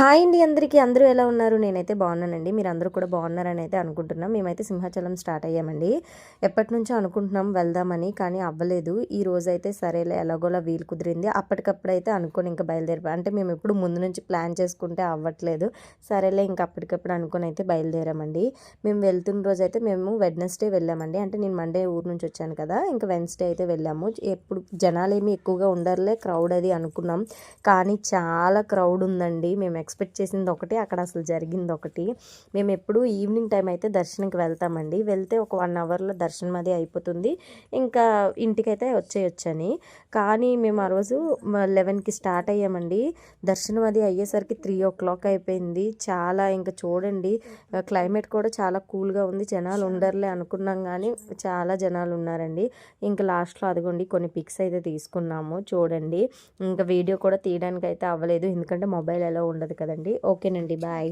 Hi అండి అందరికీ. అందరూ ఎలా ఉన్నారు? నేనైతే బాగున్నానండి. మీరు అందరూ కూడా బాగున్నారని అయితే అనుకుంటున్నాం. మేమైతే సింహాచలం స్టార్ట్ అయ్యామండి. ఎప్పటి నుంచో అనుకుంటున్నాం వెళ్దామని కానీ అవ్వలేదు. ఈ రోజు అయితే సరేలే ఎలాగోలా వీలు కుదిరింది. అప్పటికప్పుడు అయితే అనుకొని ఇంకా బయలుదేరిపో అంటే మేము ఎప్పుడు ముందు నుంచి ప్లాన్ చేసుకుంటే అవ్వట్లేదు. సరేలే ఇంకా అప్పటికప్పుడు అనుకొని అయితే బయలుదేరామండి. మేము వెళ్తున్న రోజు అయితే మేము వెడ్నెస్డే వెళ్ళామండి. అంటే నేను మండే ఊరు నుంచి వచ్చాను కదా ఇంకా వెన్స్డే అయితే వెళ్ళాము. ఎప్పుడు జనాలు ఏమి ఎక్కువగా ఉండర్లే క్రౌడ్ అది అనుకున్నాం. కానీ చాలా క్రౌడ్ ఉందండి. మేము ఎక్స్పెక్ట్ చేసింది ఒకటి అక్కడ అసలు జరిగింది ఒకటి. మేము ఎప్పుడు ఈవినింగ్ టైం అయితే దర్శనంకి వెళ్తామండి. వెళ్తే ఒక వన్ అవర్లో దర్శనం అది అయిపోతుంది. ఇంకా ఇంటికైతే వచ్చేయొచ్చని. కానీ మేము ఆ రోజు లెవెన్కి స్టార్ట్ అయ్యామండి. దర్శనం అది అయ్యేసరికి త్రీ ఓ క్లాక్ అయిపోయింది. చాలా ఇంకా చూడండి క్లైమేట్ కూడా చాలా కూల్గా ఉంది. జనాలు ఉండరులే అనుకున్నాం కానీ చాలా జనాలు ఉన్నారండి. ఇంకా లాస్ట్లో అదిగోండి కొన్ని పిక్స్ అయితే తీసుకున్నాము. చూడండి ఇంకా వీడియో కూడా తీయడానికి అయితే అవ్వలేదు. ఎందుకంటే మొబైల్ ఎలా ఉండదు కదండి? ఓకేనండి బాయ్.